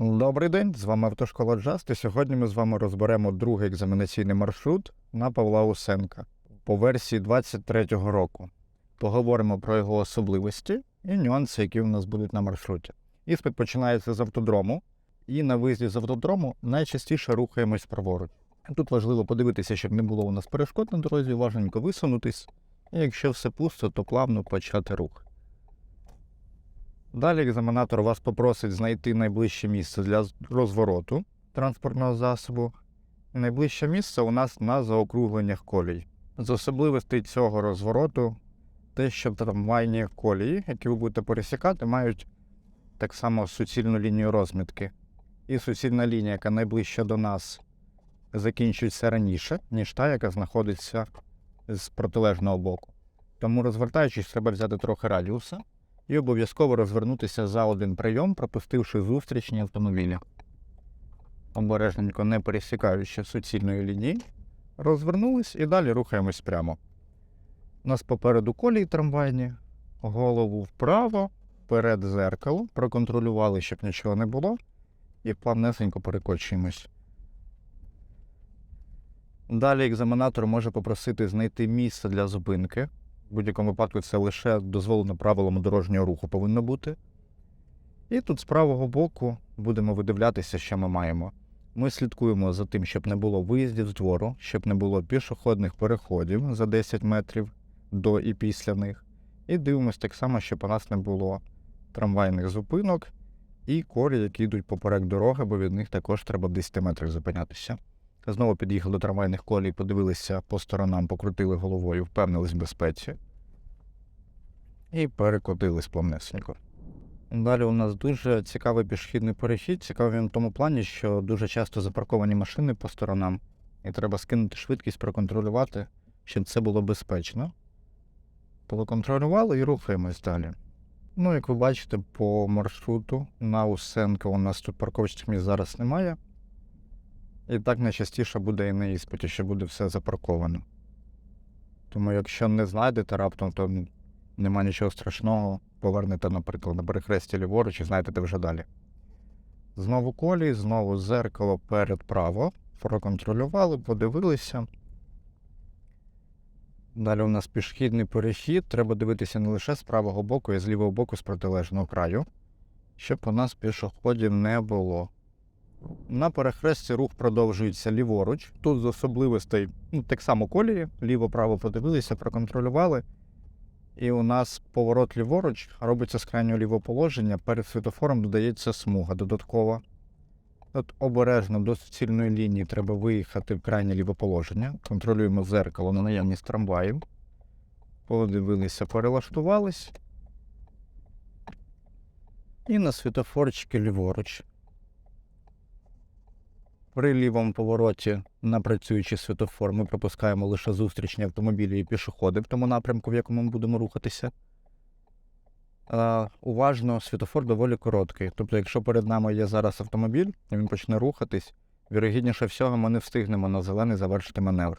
Добрий день, з вами Автошкола Джаст, і сьогодні ми з вами розберемо другий екзаменаційний маршрут на Павла Усенка по версії 23-го року. Поговоримо про його особливості і нюанси, які у нас будуть на маршруті. Іспит починається з автодрому, і на виїзді з автодрому найчастіше рухаємось праворуч. Тут важливо подивитися, щоб не було у нас перешкод на дорозі, важенько висунутись, і якщо все пусто, то плавно почати рух. Далі екзаменатор вас попросить знайти найближче місце для розвороту транспортного засобу. Найближче місце у нас на заокругленнях колій. З особливостей цього розвороту те, що трамвайні колії, які ви будете пересікати, мають так само суцільну лінію розмітки. І суцільна лінія, яка найближча до нас, закінчується раніше, ніж та, яка знаходиться з протилежного боку. Тому, розвертаючись, треба взяти трохи радіуса і обов'язково розвернутися за один прийом, пропустивши зустрічні автомобілі. Обережненько не пересікаючи суцільної лінії, розвернулись і далі рухаємось прямо. У нас попереду колії трамвайні, голову вправо, перед зеркало, проконтролювали, щоб нічого не було, і плавнесенько перекочуємось. Далі екзаменатор може попросити знайти місце для зупинки. В будь-якому випадку це лише дозволено правилами дорожнього руху повинно бути. І тут з правого боку будемо видивлятися, що ми маємо. Ми слідкуємо за тим, щоб не було виїздів з двору, щоб не було пішохідних переходів за 10 метрів до і після них. І дивимося так само, щоб у нас не було трамвайних зупинок і колій, які йдуть поперек дороги, бо від них також треба в 10 метрів зупинятися. Знову під'їхали до трамвайних колій, подивилися по сторонам, покрутили головою, впевнились в безпеці. І перекотились плавнесенько. Далі у нас дуже цікавий пішохідний перехід. Цікавий в тому плані, що дуже часто запарковані машини по сторонам, і треба скинути швидкість, проконтролювати, щоб це було безпечно. Проконтролювали і рухаємось далі. Ну, як ви бачите, по маршруту на Усенка у нас тут парковочних місць зараз немає. І так найчастіше буде і на іспиті, що буде все запарковано. Тому якщо не знайдете раптом, то нема нічого страшного, повернете, наприклад, на перехресті ліворуч і знайдете вже далі. Знову колій, знову зеркало перед право. Проконтролювали, подивилися. Далі у нас пішохідний перехід. Треба дивитися не лише з правого боку, і з лівого боку з протилежного краю, щоб у нас пішоходів не було. На перехресті рух продовжується ліворуч. Тут з особливостей ну, так само колії, ліво-право подивилися, проконтролювали. І у нас поворот ліворуч робиться з крайнього лівого положення. Перед світофором додається смуга додаткова. От обережно до суцільної лінії треба виїхати в крайнє ліве положення. Контролюємо зеркало на наявність трамваїв. Подивилися, перелаштувались. І на світофорчики ліворуч. При лівому повороті на працюючий світофор ми пропускаємо лише зустрічні автомобілі і пішоходи в тому напрямку, в якому ми будемо рухатися. Уважно, світофор доволі короткий. Тобто, якщо перед нами є зараз автомобіль, і він почне рухатись, вірогідніше всього ми не встигнемо на зелений завершити маневр.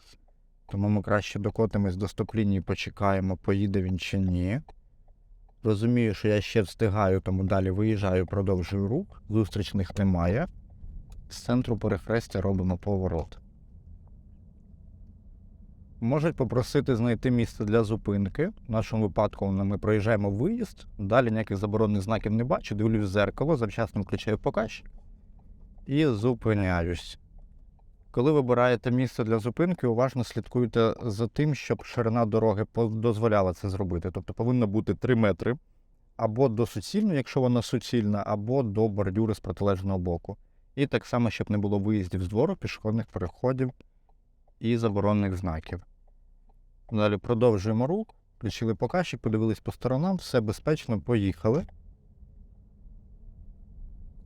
Тому ми краще докотимось до стоп-лінії, почекаємо, поїде він чи ні. Розумію, що я ще встигаю, тому далі виїжджаю, продовжую рух. Зустрічних немає. З центру перехрестя робимо поворот. Можуть попросити знайти місце для зупинки. В нашому випадку ми проїжджаємо виїзд, далі ніяких заборонених знаків не бачу, дивлюсь в зеркало, завчасно включаю показ і зупиняюсь. Коли вибираєте місце для зупинки, уважно слідкуйте за тим, щоб ширина дороги дозволяла це зробити. Тобто повинно бути 3 метри або до суцільної, якщо вона суцільна, або до бордюри з протилежного боку. І так само, щоб не було виїздів з двору, пішохідних переходів і заборонених знаків. Далі продовжуємо рух, включили показчик, подивились по сторонам, все безпечно, поїхали.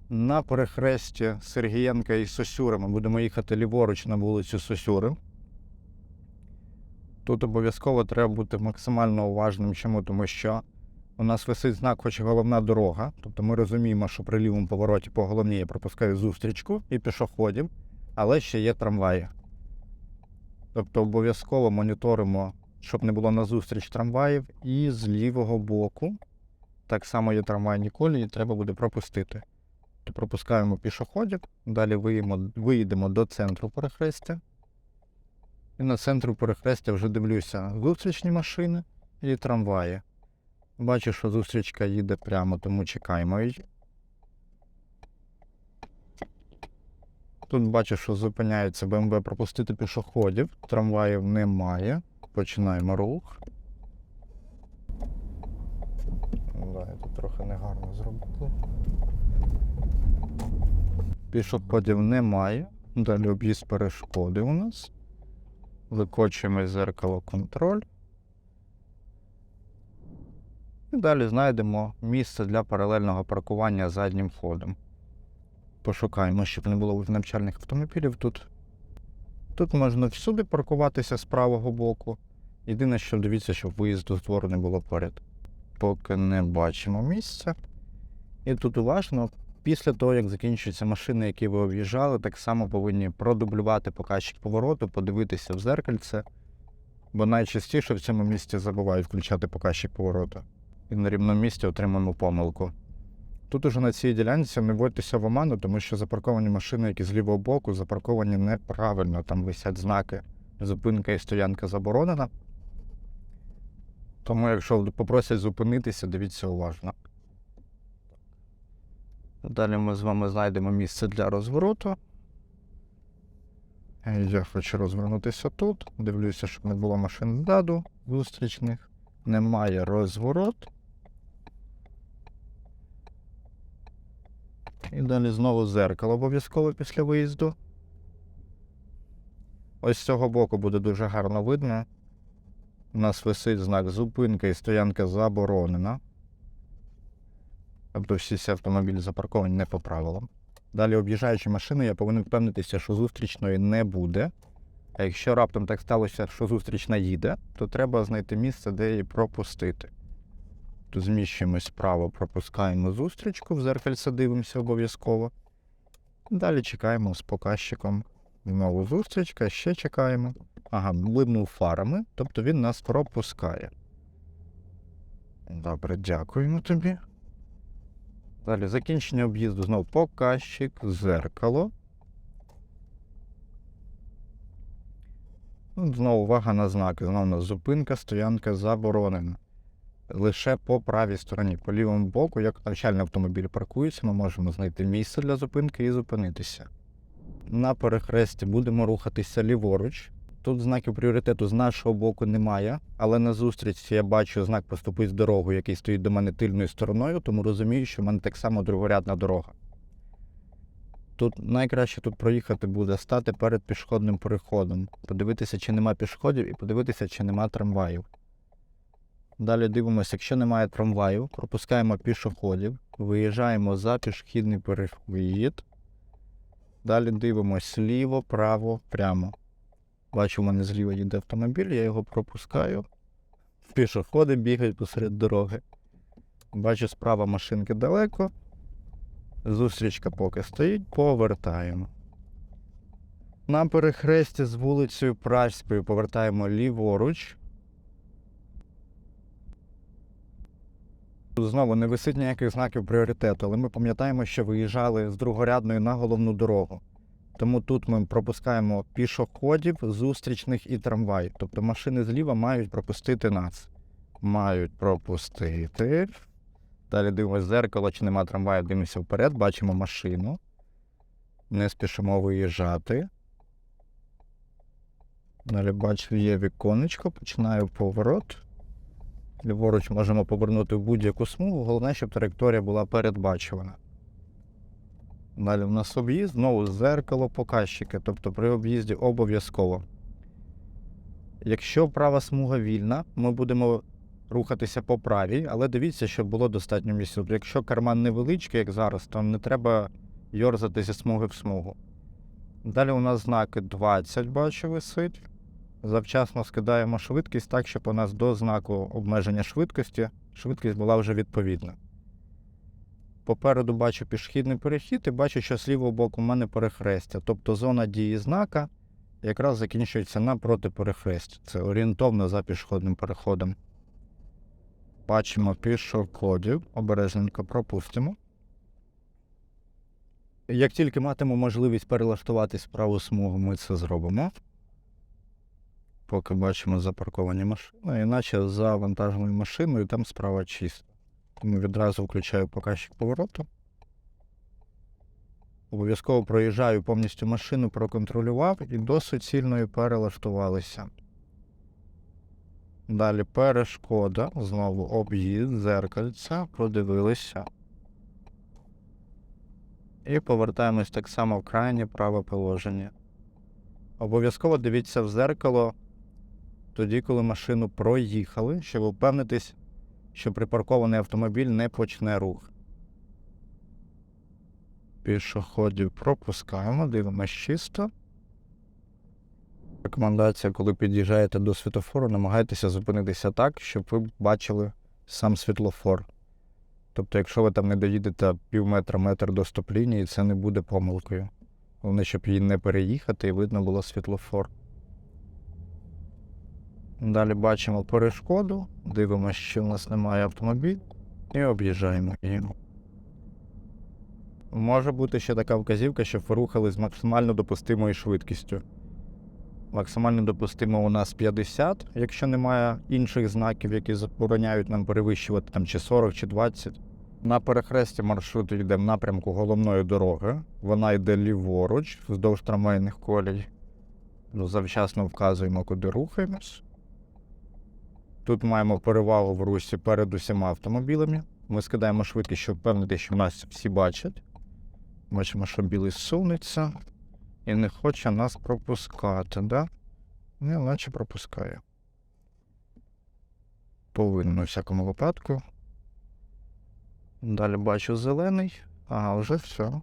На перехресті Сергієнка і Сосюри ми будемо їхати ліворуч на вулицю Сосюри. Тут обов'язково треба бути максимально уважним. Чому? Тому що у нас висить знак, хоч головна дорога. Тобто ми розуміємо, що при лівому повороті по головній я пропускаю зустрічку і пішоходів, але ще є трамваї. Тобто обов'язково моніторимо, щоб не було назустріч трамваїв, і з лівого боку так само є трамвайні колії, треба буде пропустити. То пропускаємо пішоходів, далі виїмо, виїдемо до центру перехрестя. І на центру перехрестя вже дивлюся зустрічні машини і трамваї. Бачу, що зустрічка їде прямо, тому чекаємо її. Тут бачу, що зупиняється БМВ пропустити пішоходів, трамваїв немає. Починаємо рух. Да, я тут трохи негарно зробили. Пішоходів немає. Далі об'їзд перешкоди у нас. Викочуємо зеркало контроль. І далі знайдемо місце для паралельного паркування заднім ходом. Пошукаємо, щоб не було навчальних автомобілів тут. Тут можна всюди паркуватися з правого боку. Єдине, що дивіться, щоб виїзду з двору не було поряд. Поки не бачимо місця. І тут уважно, після того, як закінчуються машини, які ви об'їжджали, так само повинні продублювати показчик повороту, подивитися в зеркальце, бо найчастіше в цьому місці забувають включати показчик повороту. І на рівному місці отримуємо помилку. Тут уже на цій ділянці не вводьтеся в оману, тому що запарковані машини, які з лівого боку, запарковані неправильно. Там висять знаки зупинка і стоянка заборонена. Тому, якщо попросять зупинитися, дивіться уважно. Далі ми з вами знайдемо місце для розвороту. Я хочу розвернутися тут. Дивлюся, щоб не було машин ззаду зустрічних. Немає розворот. І далі знову зеркало обов'язково після виїзду. Ось з цього боку буде дуже гарно видно. У нас висить знак зупинка і стоянка заборонена. Тобто всі ці автомобілі запарковані не по правилам. Далі, об'їжджаючи машини, я повинен впевнитися, що зустрічної не буде. А якщо раптом так сталося, що зустрічна їде, то треба знайти місце, де її пропустити. Тут зміщуємось вправо, пропускаємо зустрічку, в зеркальце дивимося обов'язково. Далі чекаємо з показчиком. Знову зустрічка, ще чекаємо. Ага, блимнув фарами, тобто він нас пропускає. Добре, дякуємо тобі. Далі закінчення об'їзду знову показчик, зеркало. Знову увага на знаки. Знову у нас зупинка, стоянка заборонена. Лише по правій стороні, по лівому боку, як навчальний автомобіль паркується, ми можемо знайти місце для зупинки і зупинитися. На перехресті будемо рухатися ліворуч. Тут знаків пріоритету з нашого боку немає, але на зустрічці я бачу знак поступить з дорогу, який стоїть до мене тильною стороною, тому розумію, що в мене так само другорядна дорога. Тут найкраще тут проїхати буде стати перед пішохідним переходом, подивитися, чи нема пішоходів, і подивитися, чи нема трамваїв. Далі дивимося, якщо немає трамваю, пропускаємо пішоходів, виїжджаємо за пішохідний перехід. Далі дивимося ліво, право, прямо. Бачу, в мене зліва їде автомобіль, я його пропускаю. Пішоходи бігають посеред дороги. Бачу, справа машинки далеко. Зустрічка поки стоїть, повертаємо. На перехресті з вулицею Пражською повертаємо ліворуч. Знову не висить ніяких знаків пріоритету, але ми пам'ятаємо, що виїжджали з другорядної на головну дорогу. Тому тут ми пропускаємо пішоходів, зустрічних і трамвай. Тобто машини зліва мають пропустити нас. Мають пропустити. Далі дивимося зеркало, чи нема трамваю, дивимося вперед, бачимо машину. Не спішимо виїжджати. Далі бачу, є віконечко, починаю поворот. Ліворуч можемо повернути будь-яку смугу. Головне, щоб траєкторія була передбачувана. Далі в нас об'їзд, знову зеркало, показчики, тобто при об'їзді обов'язково. Якщо права смуга вільна, ми будемо рухатися по правій, але дивіться, щоб було достатньо місця. Якщо карман невеличкий, як зараз, то не треба йорзати зі смуги в смугу. Далі у нас знаки 20, бачу, висить. Завчасно скидаємо швидкість так, щоб у нас до знаку обмеження швидкості швидкість була вже відповідна. Попереду бачу пішохідний перехід і бачу, що з лівого боку в мене перехрестя. Тобто зона дії знака якраз закінчується напроти перехрестя. Це орієнтовно за пішохідним переходом. Бачимо пішоходів, обережненько пропустимо. Як тільки матимемо можливість перелаштуватись в праву смугу, ми це зробимо. Поки бачимо запарковані машини, іначе за вантажною машиною там справа чисто. Тому відразу включаю показчик повороту. Обов'язково проїжджаю повністю машину, проконтролював і до суцільної перелаштувалися. Далі перешкода, знову об'їзд, зеркальця, продивилися. І повертаємось так само в крайнє праве положення. Обов'язково дивіться в зеркало тоді, коли машину проїхали, щоб впевнитись, що припаркований автомобіль не почне рух. Пішоходів пропускаємо, дивимось чисто. Рекомендація, коли під'їжджаєте до світлофору, намагайтеся зупинитися так, щоб ви бачили сам світлофор. Тобто, якщо ви там не доїдете пів метра, метр до стоп-лінії, це не буде помилкою. Головне, щоб її не переїхати і видно було світлофор. Далі бачимо перешкоду, дивимося, що в нас немає автомобіль, і об'їжджаємо її. Може бути ще така вказівка, щоб ви рухали з максимально допустимою швидкістю. Максимально допустимо у нас 50, якщо немає інших знаків, які забороняють нам перевищувати там чи 40, чи 20. На перехресті маршруту йде в напрямку головної дороги. Вона йде ліворуч, вздовж трамвайних колій. Завчасно вказуємо, куди рухаємось. Тут маємо перевагу в русі перед усіма автомобілями. Ми скидаємо швидкість, щоб впевнити, що нас всі бачать. Бачимо, що білий сунеться і не хоче нас пропускати, да? Не, наче пропускає. Повинен у всякому випадку. Далі бачу зелений, а вже все.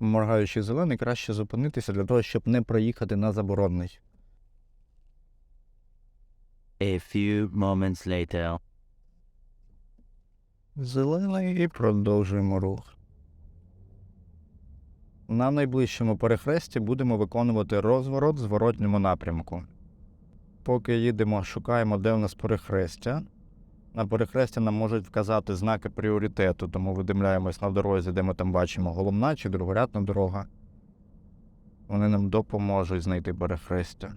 Моргаючий зелений, краще зупинитися для того, щоб не проїхати на заборонний. A few moments later. Зелений і продовжуємо рух. На найближчому перехресті будемо виконувати розворот в зворотньому напрямку. Поки їдемо, шукаємо, де у нас перехрестя. На перехресті нам можуть вказати знаки пріоритету, тому видимляємось на дорозі, де ми там бачимо головна чи другорядна дорога. Вони нам допоможуть знайти перехрестя.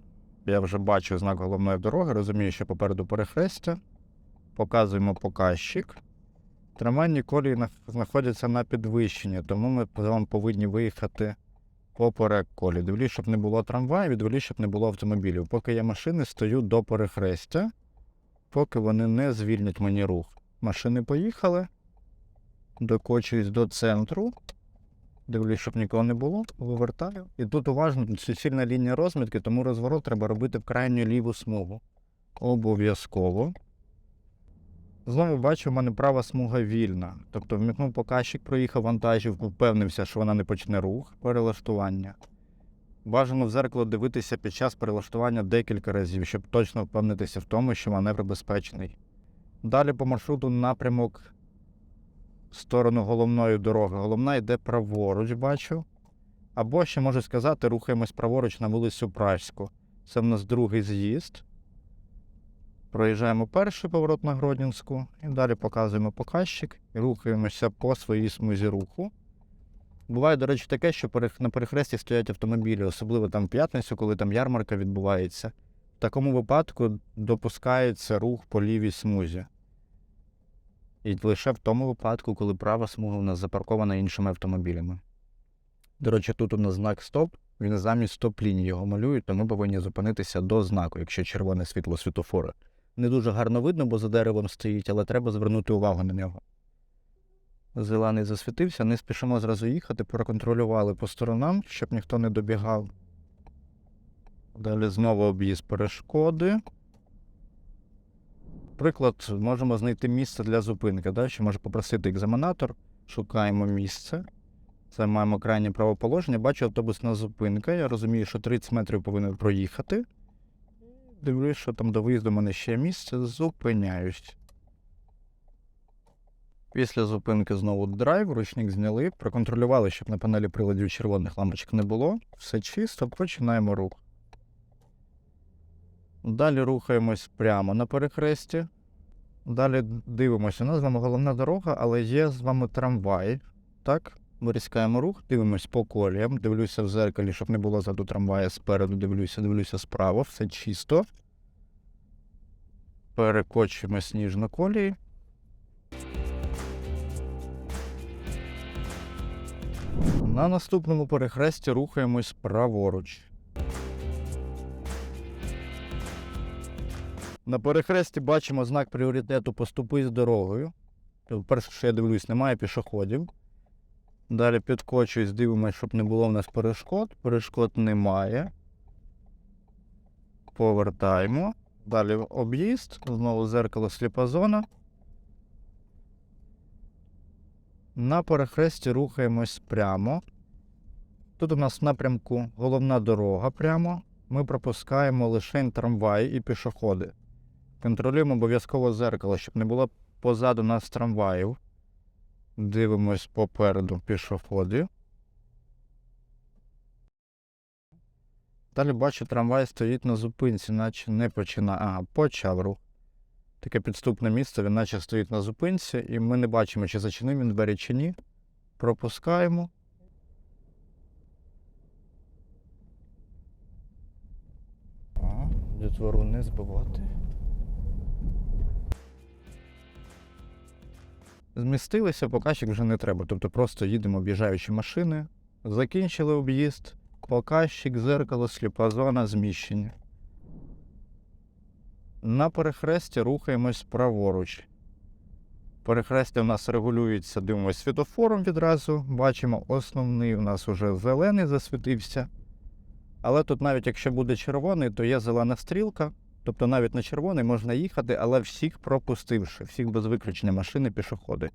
Я вже бачу знак головної дороги, розумію, що попереду перехрестя. Показуємо показчик. Трамвайні колії знаходяться на підвищенні, тому ми з повинні виїхати поперек колії. Дивлюсь, щоб не було трамваїв, і дивлюсь, щоб не було автомобілів. Поки є машини, стою до перехрестя, поки вони не звільнять мені рух. Машини поїхали, докочуюсь до центру. Дивлюсь, щоб нікого не було, вивертаю. І тут уважно суцільна лінія розмітки, тому розворот треба робити в крайню ліву смугу. Обов'язково. Знову бачу, в мене права смуга вільна. Тобто вмикнув показчик, проїхав вантажівку, впевнився, що вона не почне рух, перелаштування. Бажано в зеркало дивитися під час перелаштування декілька разів, щоб точно впевнитися в тому, що маневр безпечний. Далі по маршруту напрямок сторону головної дороги. Головна йде праворуч, бачу. Або ще можу сказати, рухаємось праворуч на вулицю Пражську. Це в нас другий з'їзд. Проїжджаємо перший поворот на Гродненську і далі показуємо показчик і рухаємося по своїй смузі руху. Буває, до речі, таке, що на перехресті стоять автомобілі, особливо там в п'ятницю, коли там ярмарка відбувається. В такому випадку допускається рух по лівій смузі. І лише в тому випадку, коли права смуга у нас запаркована іншими автомобілями. До речі, тут у нас знак стоп, він замість стоп-лінії його малюють, то ми повинні зупинитися до знаку, якщо червоне світло світофора. Не дуже гарно видно, бо за деревом стоїть, але треба звернути увагу на нього. Зелений засвітився, не спішимо зразу їхати, проконтролювали по сторонам, щоб ніхто не добігав. Далі знову об'їзд перешкоди. Приклад, можемо знайти місце для зупинки. Да? Що може попросити екзаменатор, шукаємо місце. Займаємо крайнє правоположення. Бачу автобусна зупинка. Я розумію, що 30 метрів повинен проїхати. Дивлюсь, що там до виїзду в мене ще місце. Зупиняюсь. Після зупинки знову драйв, ручник зняли, проконтролювали, щоб на панелі приладів червоних лампочок не було. Все чисто, починаємо рух. Далі рухаємось прямо на перехресті. Далі дивимося. У нас з вами головна дорога, але є з вами трамвай. Так? Вирізкаємо рух, дивимось по коліям, дивлюся в зеркалі, щоб не було заду трамвая спереду, дивлюся, дивлюся справа, все чисто. Перекочуємо сніжно колії. На наступному перехресті рухаємось праворуч. На перехресті бачимо знак пріоритету поступи з дорогою. Перше, що я дивлюсь, немає пішоходів. Далі підкочуюсь, дивимось, щоб не було в нас перешкод. Перешкод немає. Повертаємо. Далі об'їзд. Знову зеркало сліпа зона. На перехресті рухаємось прямо. Тут у нас в напрямку головна дорога прямо. Ми пропускаємо лише трамваї і пішоходи. Контролюємо обов'язково зеркало, щоб не було позаду нас трамваїв. Дивимось попереду пішоходів. Далі бачу, трамвай стоїть на зупинці, наче не починає. Ага, почав рух. Таке підступне місце, він наче стоїть на зупинці, і ми не бачимо, чи зачинив він двері, чи ні. Пропускаємо. Дітвору не збивати. Змістилися, показчик вже не треба. Тобто просто їдемо об'їжджаючи машини. Закінчили об'їзд, показчик, зеркало, сліпа зона, зміщення. На перехресті рухаємось праворуч. Перехрестя у нас регулюється, дивимось світофором відразу. Бачимо, основний у нас уже зелений засвітився. Але тут навіть якщо буде червоний, то є зелена стрілка. Тобто навіть на червоний можна їхати, але всіх пропустивши, всіх без виключення машини, пішоходи.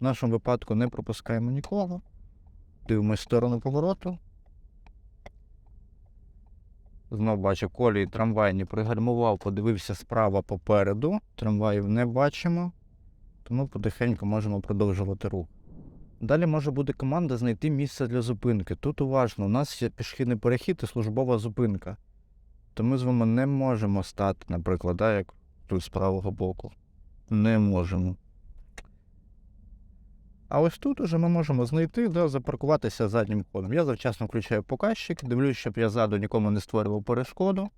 В нашому випадку не пропускаємо нікого. Дивимось в сторону повороту. Знов бачу колії трамвайні пригальмував, подивився справа попереду. Трамваїв не бачимо, тому потихеньку можемо продовжувати рух. Далі може бути команда знайти місце для зупинки. Тут уважно, у нас є пішохідний перехід і службова зупинка. То ми з вами не можемо стати, наприклад, як тут з правого боку. Не можемо. А ось тут уже ми можемо знайти, да, запаркуватися заднім ходом. Я завчасно включаю показчик, дивлюсь, щоб я ззаду нікому не створював перешкоду.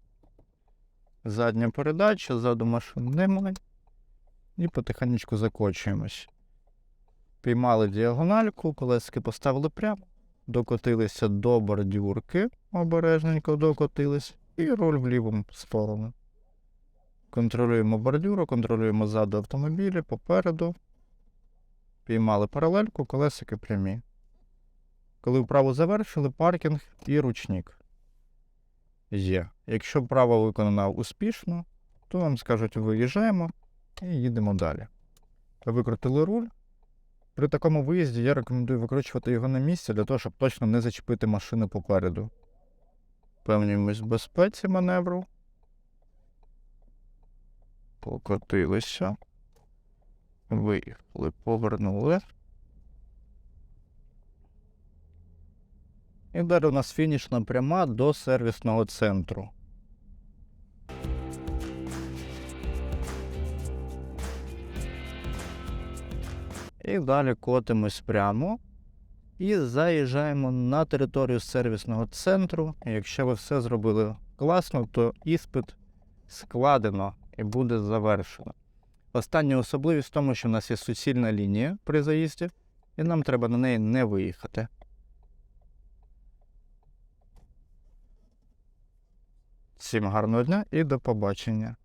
Задня передача, ззаду машин немає. І потихеньку закочуємось. Піймали діагональку, колески поставили прямо, докотилися до бордюрки, обережненько докотились, і руль в ліву сторону. Контролюємо бордюру, контролюємо ззаду автомобілі, попереду. Піймали паралельку, колесики прямі. Коли вправо завершили, паркінг і ручник. Є. Якщо вправо виконана успішно, то вам скажуть виїжджаємо і їдемо далі. Викрутили руль. При такому виїзді я рекомендую викручувати його на місці для того, щоб точно не зачепити машину попереду. Впевнюємось в безпеці маневру. Покотилися. Виїхали, повернули. І далі у нас фінішна пряма до сервісного центру. І далі котимось прямо і заїжджаємо на територію сервісного центру. Якщо ви все зробили класно, то іспит складено і буде завершено. Остання особливість в тому, що в нас є суцільна лінія при заїзді, і нам треба на неї не виїхати. Всім гарного дня і до побачення.